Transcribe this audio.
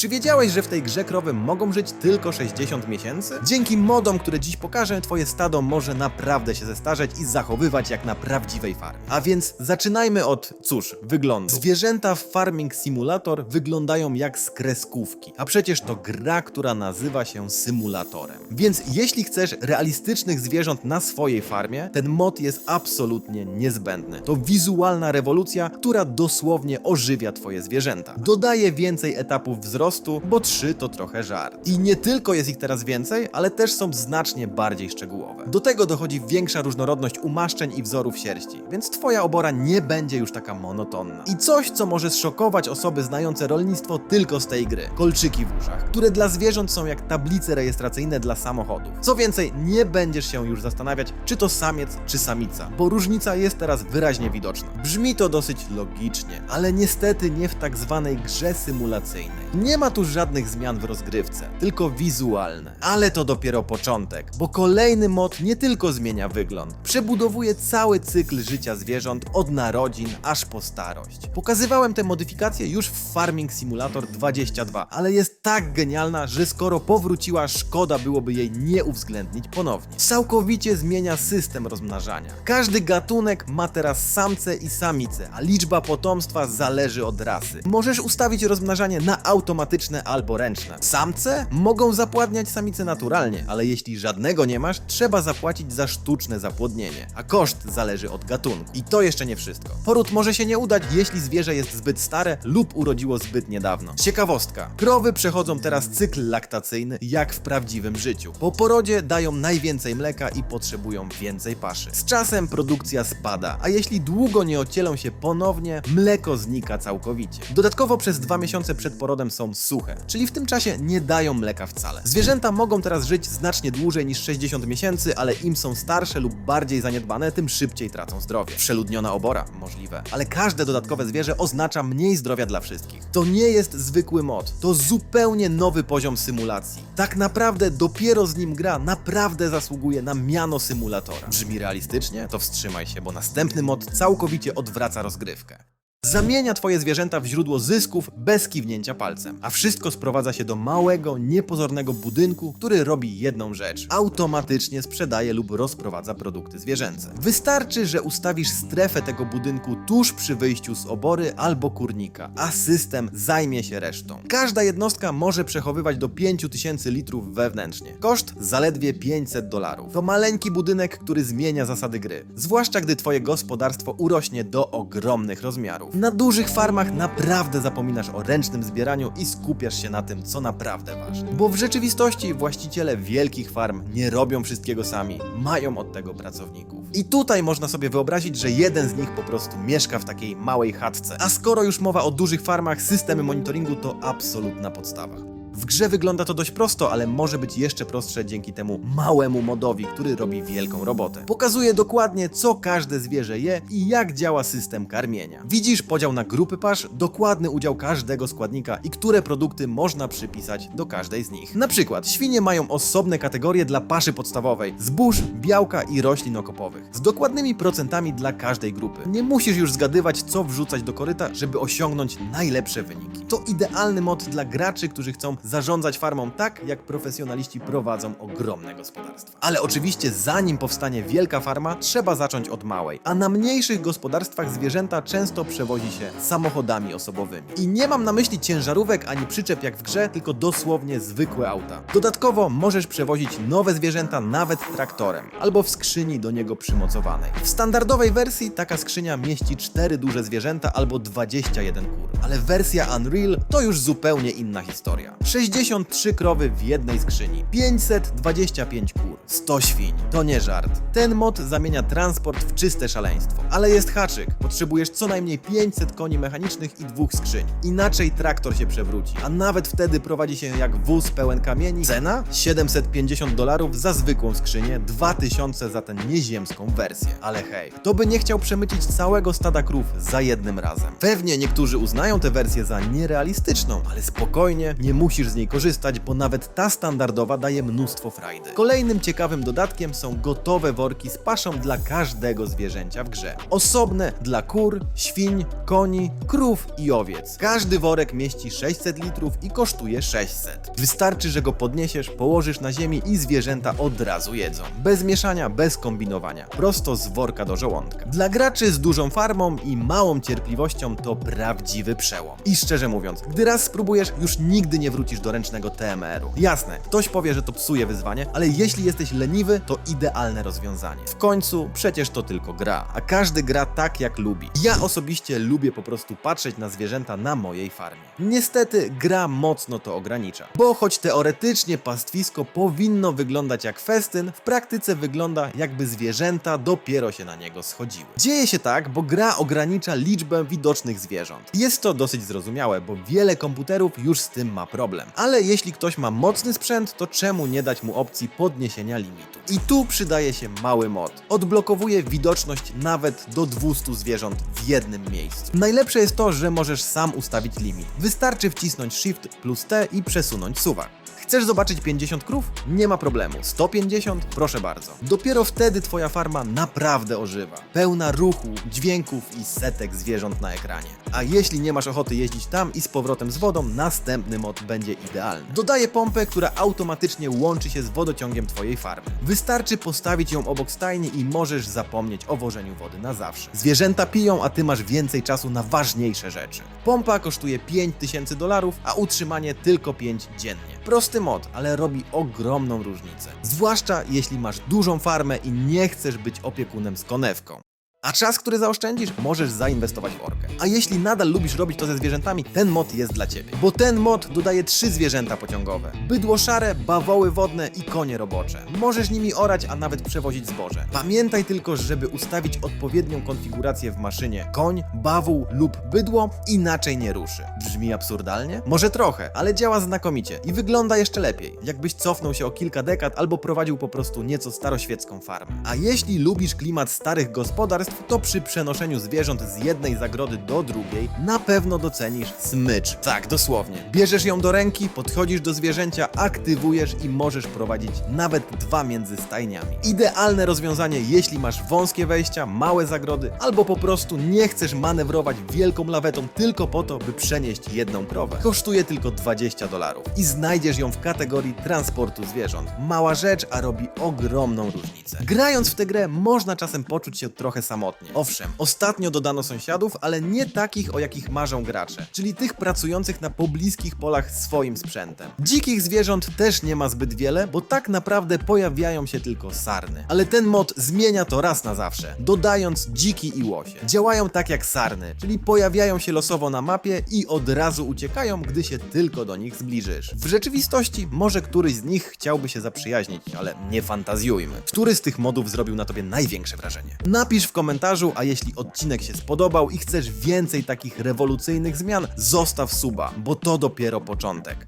Czy wiedziałeś, że w tej grze krowy mogą żyć tylko 60 miesięcy? Dzięki modom, które dziś pokażę, twoje stado może naprawdę się zestarzeć i zachowywać jak na prawdziwej farmie. A więc zaczynajmy od, cóż, wyglądu. Zwierzęta w Farming Simulator wyglądają jak z kreskówki, a przecież to gra, która nazywa się symulatorem. Więc jeśli chcesz realistycznych zwierząt na swojej farmie, ten mod jest absolutnie niezbędny. To wizualna rewolucja, która dosłownie ożywia twoje zwierzęta. Dodaje więcej etapów wzrostu, bo 3 to trochę żart. I nie tylko jest ich teraz więcej, ale też są znacznie bardziej szczegółowe. Do tego dochodzi większa różnorodność umaszczeń i wzorów sierści, więc twoja obora nie będzie już taka monotonna. I coś, co może zszokować osoby znające rolnictwo tylko z tej gry. Kolczyki w uszach, które dla zwierząt są jak tablice rejestracyjne dla samochodów. Co więcej, nie będziesz się już zastanawiać, czy to samiec, czy samica, bo różnica jest teraz wyraźnie widoczna. Brzmi to dosyć logicznie, ale niestety nie w tak zwanej grze symulacyjnej. Nie ma tu żadnych zmian w rozgrywce, tylko wizualne. Ale to dopiero początek, bo kolejny mod nie tylko zmienia wygląd, przebudowuje cały cykl życia zwierząt od narodzin aż po starość. Pokazywałem te modyfikacje już w Farming Simulator 22, ale jest tak genialna, że skoro powróciła, szkoda byłoby jej nie uwzględnić ponownie. Całkowicie zmienia system rozmnażania. Każdy gatunek ma teraz samce i samice, a liczba potomstwa zależy od rasy. Możesz ustawić rozmnażanie na automatyczne albo ręczne. Samce mogą zapładniać samice naturalnie, ale jeśli żadnego nie masz, trzeba zapłacić za sztuczne zapłodnienie, a koszt zależy od gatunku. I to jeszcze nie wszystko. Poród może się nie udać, jeśli zwierzę jest zbyt stare lub urodziło zbyt niedawno. Ciekawostka. Krowy przechodzą teraz cykl laktacyjny jak w prawdziwym życiu. Po porodzie dają najwięcej mleka i potrzebują więcej paszy. Z czasem produkcja spada, a jeśli długo nie ocielą się ponownie, mleko znika całkowicie. Dodatkowo przez dwa miesiące przed porodem są suche, czyli w tym czasie nie dają mleka wcale. Zwierzęta mogą teraz żyć znacznie dłużej niż 60 miesięcy, ale im są starsze lub bardziej zaniedbane, tym szybciej tracą zdrowie. Przeludniona obora, możliwe. Ale każde dodatkowe zwierzę oznacza mniej zdrowia dla wszystkich. To nie jest zwykły mod, to zupełnie nowy poziom symulacji. Tak naprawdę dopiero z nim gra naprawdę zasługuje na miano symulatora. Brzmi realistycznie? To wstrzymaj się, bo następny mod całkowicie odwraca rozgrywkę. Zamienia twoje zwierzęta w źródło zysków bez kiwnięcia palcem, a wszystko sprowadza się do małego, niepozornego budynku, który robi jedną rzecz. Automatycznie sprzedaje lub rozprowadza produkty zwierzęce. Wystarczy, że ustawisz strefę tego budynku tuż przy wyjściu z obory albo kurnika, a system zajmie się resztą. Każda jednostka może przechowywać do 5000 litrów wewnętrznie. Koszt zaledwie 500 dolarów. To maleńki budynek, który zmienia zasady gry. Zwłaszcza gdy twoje gospodarstwo urośnie do ogromnych rozmiarów. Na dużych farmach naprawdę zapominasz o ręcznym zbieraniu i skupiasz się na tym, co naprawdę ważne. Bo w rzeczywistości właściciele wielkich farm nie robią wszystkiego sami, mają od tego pracowników. I tutaj można sobie wyobrazić, że jeden z nich po prostu mieszka w takiej małej chatce. A skoro już mowa o dużych farmach, systemy monitoringu to absolutna podstawa. W grze wygląda to dość prosto, ale może być jeszcze prostsze dzięki temu małemu modowi, który robi wielką robotę. Pokazuje dokładnie, co każde zwierzę je i jak działa system karmienia. Widzisz podział na grupy pasz, dokładny udział każdego składnika i które produkty można przypisać do każdej z nich. Na przykład świnie mają osobne kategorie dla paszy podstawowej, zbóż, białka i roślin okopowych, z dokładnymi procentami dla każdej grupy. Nie musisz już zgadywać, co wrzucać do koryta, żeby osiągnąć najlepsze wyniki. To idealny mod dla graczy, którzy chcą zarządzać farmą tak, jak profesjonaliści prowadzą ogromne gospodarstwa. Ale oczywiście, zanim powstanie wielka farma, trzeba zacząć od małej. A na mniejszych gospodarstwach zwierzęta często przewozi się samochodami osobowymi. I nie mam na myśli ciężarówek ani przyczep jak w grze, tylko dosłownie zwykłe auta. Dodatkowo możesz przewozić nowe zwierzęta nawet traktorem, albo w skrzyni do niego przymocowanej. W standardowej wersji taka skrzynia mieści 4 duże zwierzęta albo 21 kur, ale wersja Unreal to już zupełnie inna historia. 63 krowy w jednej skrzyni, 525 kur, 100 świń. To nie żart. Ten mod zamienia transport w czyste szaleństwo. Ale jest haczyk. Potrzebujesz co najmniej 500 koni mechanicznych i dwóch skrzyń. Inaczej traktor się przewróci, a nawet wtedy prowadzi się jak wóz pełen kamieni. Cena? 750 dolarów za zwykłą skrzynię, 2000 za tę nieziemską wersję. Ale hej, kto by nie chciał przemycić całego stada krów za jednym razem? Pewnie niektórzy uznają tę wersję za nierealistyczną, ale spokojnie, nie musisz musisz z niej korzystać, bo nawet ta standardowa daje mnóstwo frajdy. Kolejnym ciekawym dodatkiem są gotowe worki z paszą dla każdego zwierzęcia w grze. Osobne dla kur, świń, koni, krów i owiec. Każdy worek mieści 600 litrów i kosztuje 600. Wystarczy, że go podniesiesz, położysz na ziemi i zwierzęta od razu jedzą. Bez mieszania, bez kombinowania. Prosto z worka do żołądka. Dla graczy z dużą farmą i małą cierpliwością to prawdziwy przełom. I szczerze mówiąc, gdy raz spróbujesz, już nigdy nie wrócisz do ręcznego TMR-u. Jasne, ktoś powie, że to psuje wyzwanie, ale jeśli jesteś leniwy, to idealne rozwiązanie. W końcu przecież to tylko gra, a każdy gra tak jak lubi. Ja osobiście lubię po prostu patrzeć na zwierzęta na mojej farmie. Niestety gra mocno to ogranicza, bo choć teoretycznie pastwisko powinno wyglądać jak festyn, w praktyce wygląda jakby zwierzęta dopiero się na niego schodziły. Dzieje się tak, bo gra ogranicza liczbę widocznych zwierząt. Jest to dosyć zrozumiałe, bo wiele komputerów już z tym ma problem. Ale jeśli ktoś ma mocny sprzęt, to czemu nie dać mu opcji podniesienia limitu? I tu przydaje się mały mod. Odblokowuje widoczność nawet do 200 zwierząt w jednym miejscu. Najlepsze jest to, że możesz sam ustawić limit. Wystarczy wcisnąć Shift plus T i przesunąć suwak. Chcesz zobaczyć 50 krów? Nie ma problemu. 150? Proszę bardzo. Dopiero wtedy twoja farma naprawdę ożywa. Pełna ruchu, dźwięków i setek zwierząt na ekranie. A jeśli nie masz ochoty jeździć tam i z powrotem z wodą, następny mod będzie idealny. Dodaje pompę, która automatycznie łączy się z wodociągiem twojej farmy. Wystarczy postawić ją obok stajni i możesz zapomnieć o wożeniu wody na zawsze. Zwierzęta piją, a ty masz więcej czasu na ważniejsze rzeczy. Pompa kosztuje 5000 dolarów, a utrzymanie tylko 5 dziennie. Prosty mod, ale robi ogromną różnicę. Zwłaszcza jeśli masz dużą farmę i nie chcesz być opiekunem z konewką. A czas, który zaoszczędzisz, możesz zainwestować w orkę. A jeśli nadal lubisz robić to ze zwierzętami, ten mod jest dla Ciebie. Bo ten mod dodaje trzy zwierzęta pociągowe. Bydło szare, bawoły wodne i konie robocze. Możesz nimi orać, a nawet przewozić zboże. Pamiętaj tylko, żeby ustawić odpowiednią konfigurację w maszynie. Koń, bawół lub bydło inaczej nie ruszy. Brzmi absurdalnie? Może trochę, ale działa znakomicie i wygląda jeszcze lepiej. Jakbyś cofnął się o kilka dekad albo prowadził po prostu nieco staroświecką farmę. A jeśli lubisz klimat starych gospodarstw, to przy przenoszeniu zwierząt z jednej zagrody do drugiej na pewno docenisz smycz. Tak, dosłownie. Bierzesz ją do ręki, podchodzisz do zwierzęcia, aktywujesz i możesz prowadzić nawet dwa między stajniami. Idealne rozwiązanie, jeśli masz wąskie wejścia, małe zagrody, albo po prostu nie chcesz manewrować wielką lawetą tylko po to, by przenieść jedną krowę. Kosztuje tylko 20 dolarów i znajdziesz ją w kategorii transportu zwierząt. Mała rzecz, a robi ogromną różnicę. Grając w tę grę można czasem poczuć się trochę samotnie. Owszem, ostatnio dodano sąsiadów, ale nie takich, o jakich marzą gracze, czyli tych pracujących na pobliskich polach swoim sprzętem. Dzikich zwierząt też nie ma zbyt wiele, bo tak naprawdę pojawiają się tylko sarny. Ale ten mod zmienia to raz na zawsze, dodając dziki i łosie. Działają tak jak sarny, czyli pojawiają się losowo na mapie i od razu uciekają, gdy się tylko do nich zbliżysz. W rzeczywistości może któryś z nich chciałby się zaprzyjaźnić, ale nie fantazjujmy. Który z tych modów zrobił na tobie największe wrażenie? Napisz w komentarzu, a jeśli odcinek się spodobał i chcesz więcej takich rewolucyjnych zmian, zostaw suba, bo to dopiero początek.